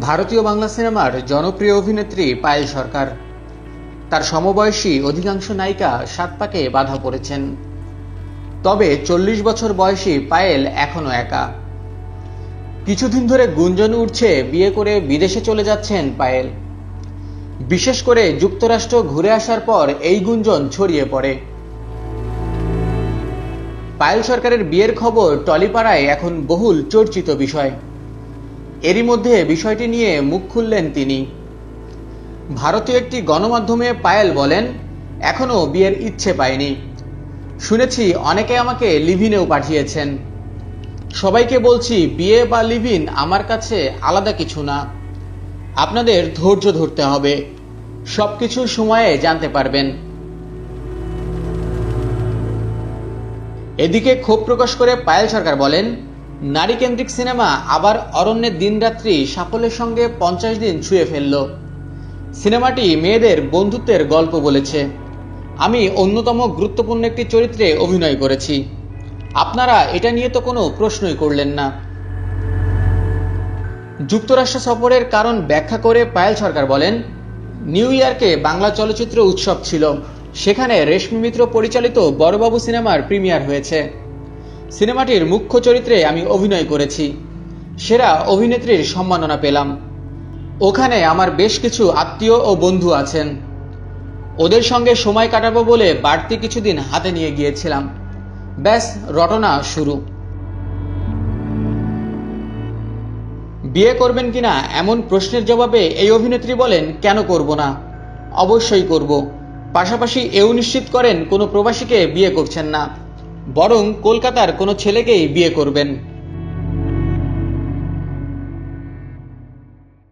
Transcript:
ভারতীয় বাংলা সিনেমার জনপ্রিয় অভিনেত্রী পায়েল সরকার। তার সমবয়সী অধিকাংশ নায়িকা সাত পাকে বাধা পড়েছেন। তবে চল্লিশ বছর বয়সী পায়েল এখনও একা। কিছুদিন ধরে গুঞ্জন উঠছে বিয়ে করে বিদেশে চলে যাচ্ছেন পায়েল। বিশেষ করে যুক্তরাষ্ট্র ঘুরে আসার পর এই গুঞ্জন ছড়িয়ে পড়ে। পায়েল সরকারের বিয়ের খবর টলিপাড়ায় এখন বহুল চর্চিত বিষয়। এরই মধ্যে বিষয়টি নিয়ে মুখ খুললেন তিনি। ভারতীয় একটি গণমাধ্যমে পায়েল বলেন এখনও বিয়ের ইচ্ছে পায়নি শুনেছি অনেকে আমাকে লিভিনেও পাঠিয়েছেন। সবাইকে বলছি বিয়ে বা লিভিন আমার কাছে আলাদা কিছু না। আপনাদের ধৈর্য ধরতে হবে। সব কিছু সময়ে জানতে পারবেন। এদিকে ক্ষোভ প্রকাশ করে পায়েল সরকার বলেন নারী কেন্দ্রিক সিনেমা আবার অরণ্যের দিনরাত্রি সাফল্যের সঙ্গে পঞ্চাশ দিন ছুঁয়ে ফেলল। সিনেমাটি মেয়েদের বন্ধুত্বের গল্প বলেছে। আমি অন্যতম গুরুত্বপূর্ণ একটি চরিত্রে অভিনয় করেছি। আপনারা এটা নিয়ে তো কোনো প্রশ্নই করলেন না। যুক্তরাষ্ট্র সফরের কারণ ব্যাখ্যা করে পায়েল সরকার বলেন, নিউ ইয়র্কে বাংলা চলচ্চিত্র উৎসব ছিল। সেখানে রেশমি মিত্র পরিচালিত বড়বাবু সিনেমার প্রিমিয়ার হয়েছে। সিনেমাটির মুখ্য চরিত্রে আমি অভিনয় করেছি। সেরা অভিনেত্রীর সম্মাননা পেলাম। ওখানে আমার বেশ কিছু আত্মীয় ও বন্ধু আছেন। ওদের সঙ্গে সময় কাটাবো বলে বাড়তি কিছুদিন হাতে নিয়ে গিয়েছিলাম। ব্যাস, রটনা শুরু। বিয়ে করবেন কিনা এমন প্রশ্নের জবাবে এই অভিনেত্রী বলেন, কেন করব না? অবশ্যই করব। পাশাপাশি এও নিশ্চিত করেন, কোনো প্রবাসীকে বিয়ে করছেন না। বরং কলকাতার কোনো ছেলেকেই বিয়ে করবেন।